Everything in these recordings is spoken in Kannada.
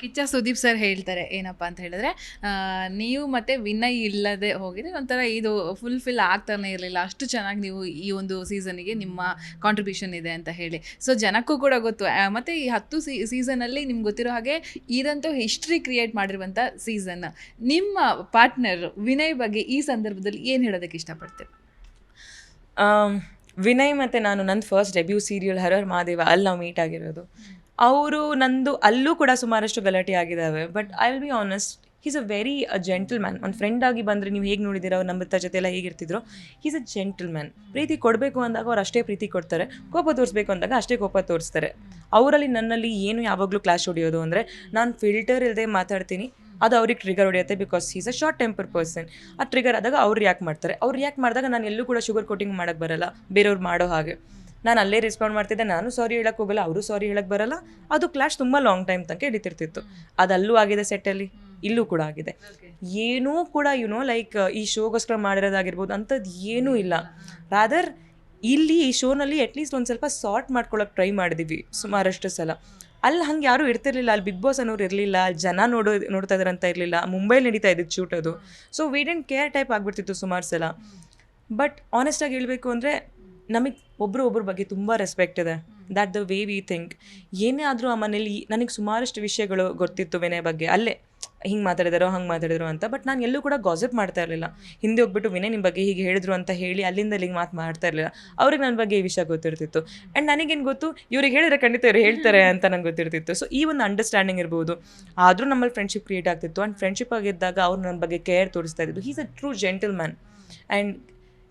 ಕಿಚ್ಚ ಸುದೀಪ್ ಸರ್ ಹೇಳ್ತಾರೆ ಏನಪ್ಪ ಅಂತ ಹೇಳಿದ್ರೆ ನೀವು ಮತ್ತೆ ವಿನಯ್ ಇಲ್ಲದೆ ಹೋಗಿದ್ರೆ ಒಂಥರ ಇದು ಫುಲ್ಫಿಲ್ ಆಗ್ತಾನೆ ಇರಲಿಲ್ಲ. ಅಷ್ಟು ಚೆನ್ನಾಗಿ ನೀವು ಈ ಒಂದು ಸೀಸನ್ಗೆ ನಿಮ್ಮ ಕಾಂಟ್ರಿಬ್ಯೂಷನ್ ಇದೆ ಅಂತ ಹೇಳಿ. ಸೊ ಜನಕ್ಕೂ ಕೂಡ ಗೊತ್ತು. ಮತ್ತೆ ಈ ಹತ್ತು ಸೀ ಸೀಸನಲ್ಲಿ ನಿಮ್ಗೆ ಗೊತ್ತಿರೋ ಹಾಗೆ ಇದಂತೂ ಹಿಸ್ಟ್ರಿ ಕ್ರಿಯೇಟ್ ಮಾಡಿರುವಂಥ ಸೀಸನ್ ನಿಮ್ಮ ಪಾರ್ಟ್ನರ್ ವಿನಯ್ ಬಗ್ಗೆ ಈ ಸಂದರ್ಭದಲ್ಲಿ ಏನು ಹೇಳೋದಕ್ಕೆ ಇಷ್ಟಪಡ್ತೇವೆ ವಿನಯ್ ಮತ್ತು ನಾನು ನನ್ನ first debut serial Hara Mahadeva ಅಲ್ಲಿ ನಾವು ಮೀಟ್ ಆಗಿರೋದು. ಅವರು ನಂದು ಅಲ್ಲೂ ಕೂಡ ಸುಮಾರಷ್ಟು ಗಲಾಟೆ ಆಗಿದ್ದಾವೆ but I will be honest is a very a gentleman ಒಂದು ಫ್ರೆಂಡ್ ಆಗಿ ಬಂದರೆ ನೀವು ಹೇಗೆ ನೋಡಿದ್ದೀರ ಅವ್ರು ನಂಬತ್ತ ಜೊತೆ ಎಲ್ಲ ಹೇಗಿರ್ತಿದ್ರು ಈಸ್ ಅ ಜೆಂಟಲ್ ಮ್ಯಾನ್ ಪ್ರೀತಿ ಕೊಡಬೇಕು ಅಂದಾಗ ಅವ್ರು ಅಷ್ಟೇ ಪ್ರೀತಿ ಕೊಡ್ತಾರೆ. ಕೋಪ ತೋರಿಸ್ಬೇಕು ಅಂದಾಗ ಅಷ್ಟೇ ಕೋಪ ತೋರಿಸ್ತಾರೆ. ಅವರಲ್ಲಿ ನನ್ನಲ್ಲಿ ಏನು ಯಾವಾಗಲೂ ಕ್ಲಾಶ್ ಹೊಡೆಯೋದು ಅಂದರೆ ನಾನು ಫಿಲ್ಟರ್ ಇಲ್ಲದೆ ಮಾತಾಡ್ತೀನಿ, ಅದು ಅವ್ರಿಗೆ trigger ಹೊಡೆಯುತ್ತೆ because is a short temper person ಆ ಟ್ರಿಗರ್ ಆದಾಗ ಅವ್ರು ರಿಯಾಕ್ಟ್ ಮಾಡ್ತಾರೆ. ಅವ್ರು ರಿಯಾಕ್ಟ್ ಮಾಡಿದಾಗ ನಾನು ಎಲ್ಲೂ ಕೂಡ ಶುಗರ್ ಕೋಟಿಂಗ್ ಮಾಡೋಕ್ಕೆ ಬರಲ್ಲ. ಬೇರೆಯವ್ರು ಮಾಡೋ ಹಾಗೆ. ನಾನು ಅಲ್ಲೇ ರೆಸ್ಪಾಂಡ್ ಮಾಡ್ತಿದ್ದೆ ನಾನು ಸಾರಿ ಹೇಳಕ್ಕೆ ಹೋಗಲ್ಲ ಅವರು ಸಾರಿ ಹೇಳಕ್ಕೆ ಬರಲ್ಲ. ಅದು ಕ್ಲಾಶ್ ತುಂಬ ಲಾಂಗ್ ಟೈಮ್ ತನಕ ಹಿಡಿತಿರ್ತಿತ್ತು. ಅದು ಅಲ್ಲೂ ಆಗಿದೆ ಸೆಟ್ಟಲ್ಲಿ ಇಲ್ಲೂ ಕೂಡ ಆಗಿದೆ. ಏನೂ ಕೂಡ ಯುನೋ ಲೈಕ್ ಈ ಶೋಗೋಸ್ಕರ ಮಾಡಿರೋದಾಗಿರ್ಬೋದು ಅಂಥದ್ದು ಏನೂ ಇಲ್ಲ. ರಾದರ್ ಇಲ್ಲಿ ಈ ಶೋನಲ್ಲಿ ಅಟ್ಲೀಸ್ಟ್ ಒಂದು ಸ್ವಲ್ಪ ಸಾರ್ಟ್ ಮಾಡ್ಕೊಳ್ಳೋಕೆ ಟ್ರೈ ಮಾಡಿದ್ವಿ ಸುಮಾರಷ್ಟು ಸಲ. ಅಲ್ಲಿ ಹಂಗೆ ಯಾರೂ ಇರ್ತಿರ್ಲಿಲ್ಲ ಅಲ್ಲಿ ಬಿಗ್ ಬಾಸ್ ಅನ್ನೋರು ಇರಲಿಲ್ಲ ಅಲ್ಲಿ ಜನ ನೋಡೋ ನೋಡ್ತಾ ಇದ್ರಂತ ಅಂತ ಇರಲಿಲ್ಲ ಮುಂಬೈಲಿ ನಡೀತಾ ಇದ್ದಿದ್ದು ಶೂಟ್ ಅದು. So we didn't care type ಆಗಿಬಿಡ್ತಿತ್ತು ಸುಮಾರು ಸಲ. ಬಟ್ ಆನೆಸ್ಟಾಗಿ ಹೇಳಬೇಕು ಅಂದರೆ ನಮಗೆ ಒಬ್ಬರು ಒಬ್ಬರ ಬಗ್ಗೆ ತುಂಬ ರೆಸ್ಪೆಕ್ಟ್ ಇದೆ. That the way we think ಏನೇ ಆದರೂ ಆ ಮನೇಲಿ ನನಗೆ ಸುಮಾರಷ್ಟು ವಿಷಯಗಳು ಗೊತ್ತಿತ್ತು ವಿನಯ್ ಬಗ್ಗೆ. ಅಲ್ಲೇ ಹಿಂಗೆ ಮಾತಾಡಿದಾರೋ ಹಂಗೆ ಮಾತಾಡಿದ್ರು ಅಂತ. ಬಟ್ ನಾನು ಎಲ್ಲೂ ಕೂಡ ಗಾಸಿಪ್ ಮಾಡ್ತಾ ಇರಲಿಲ್ಲ. ಹಿಂದೆ ಹೋಗ್ಬಿಟ್ಟು ವಿನಯ್ ನಿಮ್ಮ ಬಗ್ಗೆ ಹೀಗೆ ಹೇಳಿದ್ರು ಅಂತ ಹೇಳಿ ಅಲ್ಲಿಂದ ಇಲ್ಲಿಗೆ ಮಾತು ಮಾಡ್ತಾ ಇರಲಿಲ್ಲ. ಅವ್ರಿಗೆ ನನ್ನ ಬಗ್ಗೆ ಈ ವಿಷಯ ಗೊತ್ತಿರ್ತಿತ್ತು. ಆ್ಯಂಡ್ ನನಗೇನು ಗೊತ್ತು? ಇವ್ರಿಗೆ ಹೇಳಿದ್ರೆ ಖಂಡಿತ ಇವ್ರು ಹೇಳ್ತಾರೆ ಅಂತ ನಂಗೆ ಗೊತ್ತಿರ್ತಿತ್ತು. ಸೊ ಈ ಒಂದು ಅಂಡರ್ಸ್ಟ್ಯಾಂಡಿಂಗ್ ಇರ್ಬೋದು. ಆದರೂ ನಮ್ಮಲ್ಲಿ ಫ್ರೆಂಡ್ಶಿಪ್ ಕ್ರಿಯೇಟ್ ಆಗ್ತಿತ್ತು. ಆ್ಯಂಡ್ ಫ್ರೆಂಡ್ಶಿಪ್ ಆಗಿದ್ದಾಗ ಅವ್ರು ನನ್ನ ಬಗ್ಗೆ ಕೇರ್ ತೋರಿಸ್ತಾ ಇದ್ದು he's a true gentleman and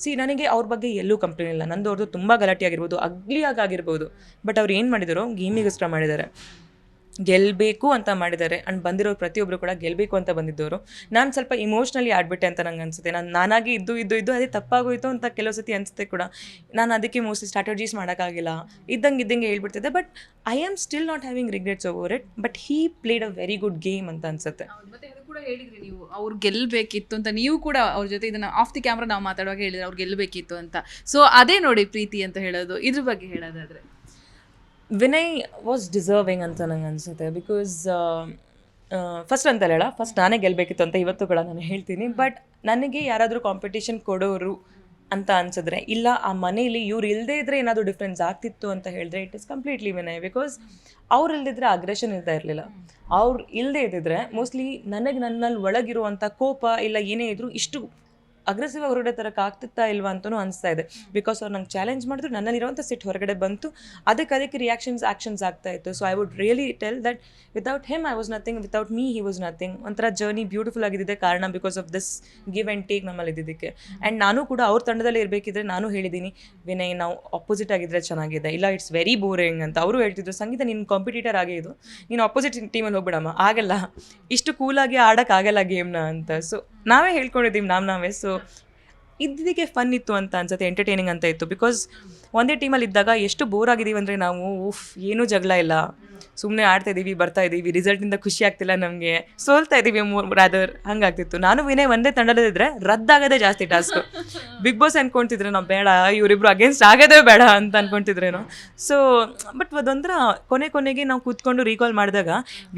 see ನನಗೆ ಅವ್ರ ಬಗ್ಗೆ ಎಲ್ಲೂ ಕಂಪ್ಲೇಂಟ್ ಇಲ್ಲ. ನಂದು ಅವ್ರದ್ದು ತುಂಬ ಗಲಾಟೆ ಆಗಿರ್ಬೋದು, ಅಗ್ಲಿಯಾಗಿ ಆಗಿರ್ಬೋದು. ಬಟ್ ಅವ್ರು ಏನು ಮಾಡಿದರು? ಗೇಮಿಗೋಸ್ಕರ ಮಾಡಿದ್ದಾರೆ. ಗೆಲ್ಲಬೇಕು ಅಂತ ಮಾಡಿದ್ದಾರೆ. ಆ್ಯಂಡ್ ಬಂದಿರೋ ಪ್ರತಿಯೊಬ್ಬರು ಕೂಡ ಗೆಲ್ಲಬೇಕು ಅಂತ ಬಂದಿದ್ದವರು. ನಾನು ಸ್ವಲ್ಪ ಇಮೋಷ್ನಲಿ ಆಡ್ಬಿಟ್ಟೆ ಅಂತ ನಂಗೆ ಅನಿಸುತ್ತೆ. ನಾನು, ನಾನಾಗಿ ಇದ್ದು ಇದ್ದು ಇದ್ದು ಅದೇ ತಪ್ಪಾಗೋಯ್ತು ಅಂತ ಕೆಲವು ಸತಿ ಅನಿಸುತ್ತೆ ಕೂಡ. ನಾನು ಅದಕ್ಕೆ ಮೋಸ್ಟ್ಲಿ ಸ್ಟ್ರಾಟಜೀಸ್ ಮಾಡೋಕ್ಕಾಗಿಲ್ಲ. ಇದ್ದಂಗೆ ಇದ್ದಂಗೆ ಹೇಳ್ಬಿಡ್ತಿದ್ದೆ. But I am still not having regrets over it but he played a very good game ಅಂತ ಅನಿಸುತ್ತೆ. ಕೂಡ ಹೇಳಿದ್ರಿ ನೀವು ಅವ್ರು ಗೆಲ್ಲಬೇಕಿತ್ತು ಅಂತ. ನೀವು ಕೂಡ ಅವ್ರ ಜೊತೆ ಇದನ್ನ ಆಫ್ ದಿ ಕ್ಯಾಮ್ರಾ ನಾವು ಮಾತಾಡುವಾಗ ಹೇಳಿದ್ರೆ ಅವ್ರು ಗೆಲ್ಲಬೇಕಿತ್ತು ಅಂತ. ಸೊ ಅದೇ ನೋಡಿ ಪ್ರೀತಿ ಅಂತ ಹೇಳೋದು. ಇದ್ರ ಬಗ್ಗೆ ಹೇಳೋದಾದ್ರೆ. ವಿನಯ್ ವಾಸ್ ಡಿಸರ್ವಿಂಗ್ ಅಂತ ನಂಗೆ ಅನಿಸುತ್ತೆ. ಬಿಕಾಸ್ ಫಸ್ಟ್ ಅಂತ ಹೇಳ ಫಸ್ಟ್ ನಾನೇ ಗೆಲ್ಲಬೇಕಿತ್ತು ಅಂತ ಇವತ್ತು ಕೂಡ ನಾನು ಹೇಳ್ತೀನಿ. ಬಟ್ ನನಗೆ ಯಾರಾದರೂ ಕಾಂಪಿಟೇಷನ್ ಕೊಡೋರು ಅಂತ ಅನ್ಸಿದ್ರೆ. ಇಲ್ಲ, ಆ ಮನೇಲಿ ಇವ್ರು ಇಲ್ಲದೇ ಇದ್ರೆ ಏನಾದರೂ ಡಿಫ್ರೆನ್ಸ್ ಆಗ್ತಿತ್ತು ಅಂತ ಹೇಳಿದ್ರೆ it is completely Vinay because ಅವ್ರು ಇಲ್ದಿದ್ರೆ ಅಗ್ರೆಷನ್ ಇರ್ತಾ ಇರಲಿಲ್ಲ. ಅವ್ರು ಇಲ್ಲದೇ ಇದ್ದಿದ್ರೆ ಮೋಸ್ಟ್ಲಿ ನನಗೆ ನನ್ನಲ್ಲಿ ಒಳಗಿರುವಂಥ ಕೋಪ ಇಲ್ಲ ಏನೇ ಇದ್ರು ಇಷ್ಟು ಅಗ್ರೆಸಿವ್ ಹೊರಗಡೆ ತರಕ್ಕೆ ಆಗ್ತಿತ್ತಾ ಇಲ್ವಾ ಅಂತಲೂ ಅನಿಸ್ತಾ ಇದೆ. ಬಿಕಾಸ್ ಅವ್ರು ನಂಗೆ ಚಾಲೆಂಜ್ ಮಾಡಿದ್ರು ನನ್ನಲ್ಲಿರುವಂಥ ಸಿಟ್ ಹೊರಗಡೆ ಬಂತು. ಅದಕ್ಕೆ ಅದಕ್ಕೆ ರಿಯಾಕ್ಷನ್ಸ್ ಆ್ಯಕ್ಷನ್ಸ್ ಆಗ್ತಾ ಇತ್ತು. So I would really tell that without him I was nothing without me he was nothing ಒಂಥರ ಜರ್ನಿ ಬ್ಯೂಟಿಫುಲ್ ಆಗಿದ್ದಿದೆ ಕಾರಣ because of this give and take ನಮ್ಮಲ್ಲಿ ಇದ್ದಿದ್ದಕ್ಕೆ. ಆ್ಯಂಡ್ ನಾನು ಕೂಡ ಅವ್ರ ತಂಡದಲ್ಲಿ ಇರಬೇಕಿದ್ರೆ ನಾನು ಹೇಳಿದ್ದೀನಿ, ವಿನಯ್, ನಾವು ಅಪೋಸಿಟ್ ಆಗಿದ್ರೆ ಚೆನ್ನಾಗಿದೆ. ಇಲ್ಲ ಇಟ್ಸ್ ವೆರಿ ಬೋರಿಂಗ್ ಅಂತ ಅವರು ಹೇಳ್ತಿದ್ರು. ಸಂಗೀತ ನಿನ್ನ ಕಾಂಪಿಟೇಟರ್ ಆಗೇ ಇದು. ನೀನು ಅಪೋಸಿಟ್ ಟೀಮಲ್ಲಿ ಹೋಗ್ಬಿಡಮ್ಮ. ಆಗಲ್ಲ. ಇಷ್ಟು ಕೂಲಾಗಿ ಆಡೋಕ್ಕಾಗಲ್ಲ ಗೇಮ್ನ ಅಂತ. ಸೊ ನಾವೇ ಹೇಳ್ಕೊಂಡಿದ್ದೀವಿ ನಾವು ನಾವೇ. ಸೊ ಇದ್ದಿದ್ದಕ್ಕೆ ಫನ್ ಇತ್ತು ಅಂತ ಅನ್ಸುತ್ತೆ ಎಂಟರ್ಟೈನಿಂಗ್ ಅಂತ ಇತ್ತು. ಬಿಕಾಸ್ ಒಂದೇ ಟೀಮಲ್ಲಿ ಇದ್ದಾಗ ಎಷ್ಟು ಬೋರ್ ಆಗಿದ್ದೀವಿ ಅಂದರೆ ನಾವು, ಉಫ್, ಏನೂ ಜಗಳ ಇಲ್ಲ. ಸುಮ್ಮನೆ ಆಡ್ತಾ ಇದ್ದೀವಿ, ಬರ್ತಾ ಇದ್ದೀವಿ ರಿಸಲ್ಟಿಂದ ಖುಷಿ ಆಗ್ತಿಲ್ಲ ನಮಗೆ. ಸೋಲ್ತಾ ಇದ್ದೀವಿ ರಾದರ್ ಹಂಗಾಗ್ತಿತ್ತು. ನಾನು ವಿನಯ್ ಒಂದೇ ತಂಡದಲ್ಲಿದ್ದರೆ ರದ್ದಾಗೋದೇ ಜಾಸ್ತಿ ಟಾಸ್ಕ್ ಬಿಗ್ ಬಾಸ್ ಅನ್ಕೊಂತಿದ್ರೆ ನಾವು, ಬೇಡ, ಇವರಿಬ್ರು ಅಗೇನ್ಸ್ಟ್ ಆಗೋದೇ ಬೇಡ ಅಂತ ಅನ್ಕೊಂತಿದ್ರೇನು. ಸೊ ಬಟ್ ಅದೊಂಥರ ಕೊನೆ ಕೊನೆಗೆ ನಾವು ಕೂತ್ಕೊಂಡು ರೀಕಾಲ್ ಮಾಡಿದಾಗ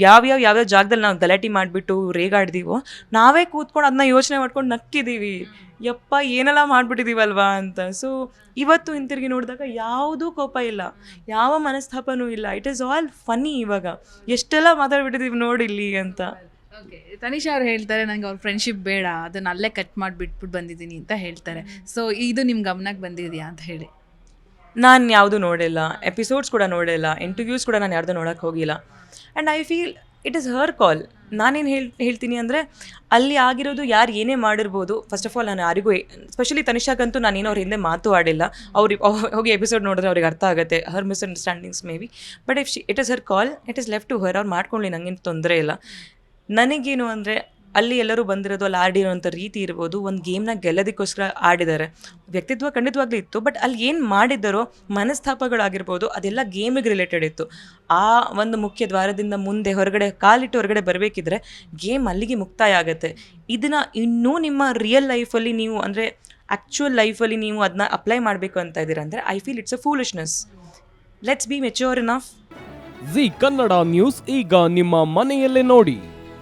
ಯಾವ್ಯಾವ ಯಾವ್ಯಾವ ಜಾಗದಲ್ಲಿ ನಾವು ಗಲಾಟೆ ಮಾಡಿಬಿಟ್ಟು ರೇಗಾಡ್ದೀವೋ, ನಾವೇ ಕೂತ್ಕೊಂಡು ಅದನ್ನ ಯೋಚನೆ ಮಾಡ್ಕೊಂಡು ನಕ್ಕಿದ್ದೀವಿ ಯಪ್ಪ ಏನೆಲ್ಲ ಮಾಡ್ಬಿಟ್ಟಿದೀವಲ್ವಾ ಅಂತ. ಸೊ ಇವತ್ತು ಹಿಂತಿರುಗಿ ನೋಡಿದಾಗ ಯಾವುದೂ ಕೋಪ ಇಲ್ಲ. ಯಾವ ಮನಸ್ತಾಪನೂ ಇಲ್ಲ. ಇಟ್ ಈಸ್ ಆಲ್ ಫನ್ನಿ ಇವಾಗ. ಎಷ್ಟೆಲ್ಲ ಮಾತಾಡ್ಬಿಟ್ಟಿದ್ದೀವಿ ನೋಡಿಲ್ಲಿ ಅಂತ. ಓಕೆ ತನಿಷಾ ಅವ್ರು ಹೇಳ್ತಾರೆ ನಂಗೆ ಅವ್ರ ಫ್ರೆಂಡ್ಶಿಪ್ ಬೇಡ. ಅದನ್ನ ಅಲ್ಲೇ ಕಟ್ ಮಾಡಿ ಬಿಟ್ಬಿಟ್ಟು ಬಂದಿದ್ದೀನಿ ಅಂತ ಹೇಳ್ತಾರೆ. ಸೊ ಇದು ನಿಮ್ಮ ಗಮನಕ್ಕೆ ಬಂದಿದೆಯಾ ಅಂತ ಹೇಳಿ. ನಾನು ಯಾವುದು ನೋಡಿಲ್ಲ. ಎಪಿಸೋಡ್ಸ್ ಕೂಡ ನೋಡಿಲ್ಲ. ಇಂಟರ್ವ್ಯೂಸ್ ಕೂಡ ನಾನು ಯಾರ್ದು ನೋಡೋಕ್ಕೆ ಹೋಗಿಲ್ಲ. And I feel it is her call ನಾನೇನು ಹೇಳ್, ಹೇಳ್ತೀನಿ ಅಂದರೆ ಅಲ್ಲಿ ಆಗಿರೋದು ಯಾರು ಏನೇ ಮಾಡಿರ್ಬೋದು ಫಸ್ಟ್ ಆಫ್ ಆಲ್ ನಾನು ಯಾರಿಗೂ ಸ್ಪೆಷಲಿ ತನಿಷಾಗಂತೂ ನಾನೇನು ಅವ್ರ ಹಿಂದೆ ಮಾತು ಆಡಿಲ್ಲ. ಅವ್ರಿಗೆ ಹೋಗಿ ಎಪಿಸೋಡ್ ನೋಡಿದ್ರೆ ಅವ್ರಿಗೆ ಅರ್ಥ ಆಗುತ್ತೆ her misunderstandings maybe but if she it is her call it is left to her ಅವ್ರು ಮಾಡ್ಕೊಳ್ಳಿ ನನಗೇನು ತೊಂದರೆ ಇಲ್ಲ. ನನಗೇನು ಅಂದರೆ ಅಲ್ಲಿ ಎಲ್ಲರೂ ಬಂದಿರೋದು, ಅಲ್ಲಿ ಆಡಿರೋಂಥ ರೀತಿ ಇರ್ಬೋದು, ಒಂದು ಗೇಮ್ನ ಗೆಲ್ಲೋದಕ್ಕೋಸ್ಕರ ಆಡಿದ್ದಾರೆ. ವ್ಯಕ್ತಿತ್ವ ಖಂಡಿತವಾಗ್ಲೂ ಇತ್ತು ಬಟ್ ಅಲ್ಲಿ ಏನು ಮಾಡಿದ್ದರೋ, ಮನಸ್ತಾಪಗಳಾಗಿರ್ಬೋದು, ಅದೆಲ್ಲ ಗೇಮಿಗೆ ರಿಲೇಟೆಡ್ ಇತ್ತು. ಆ ಒಂದು ಮುಖ್ಯ ದ್ವಾರದಿಂದ ಮುಂದೆ ಹೊರಗಡೆ, ಕಾಲಿಟ್ಟು ಹೊರಗಡೆ ಬರಬೇಕಿದ್ರೆ ಗೇಮ್ ಅಲ್ಲಿಗೆ ಮುಕ್ತಾಯ ಆಗುತ್ತೆ. ಇದನ್ನು ಇನ್ನೂ ನಿಮ್ಮ ರಿಯಲ್ ಲೈಫಲ್ಲಿ ನೀವು ಅಂದರೆ ಆ್ಯಕ್ಚುಯಲ್ ಲೈಫಲ್ಲಿ ನೀವು ಅದನ್ನ ಅಪ್ಲೈ ಮಾಡಬೇಕು ಅಂತ ಇದ್ದೀರಾ ಅಂದರೆ I feel it's a foolishness let's be mature enough Zee Kannada news ಈಗ ನಿಮ್ಮ ಮನೆಯಲ್ಲೇ ನೋಡಿ.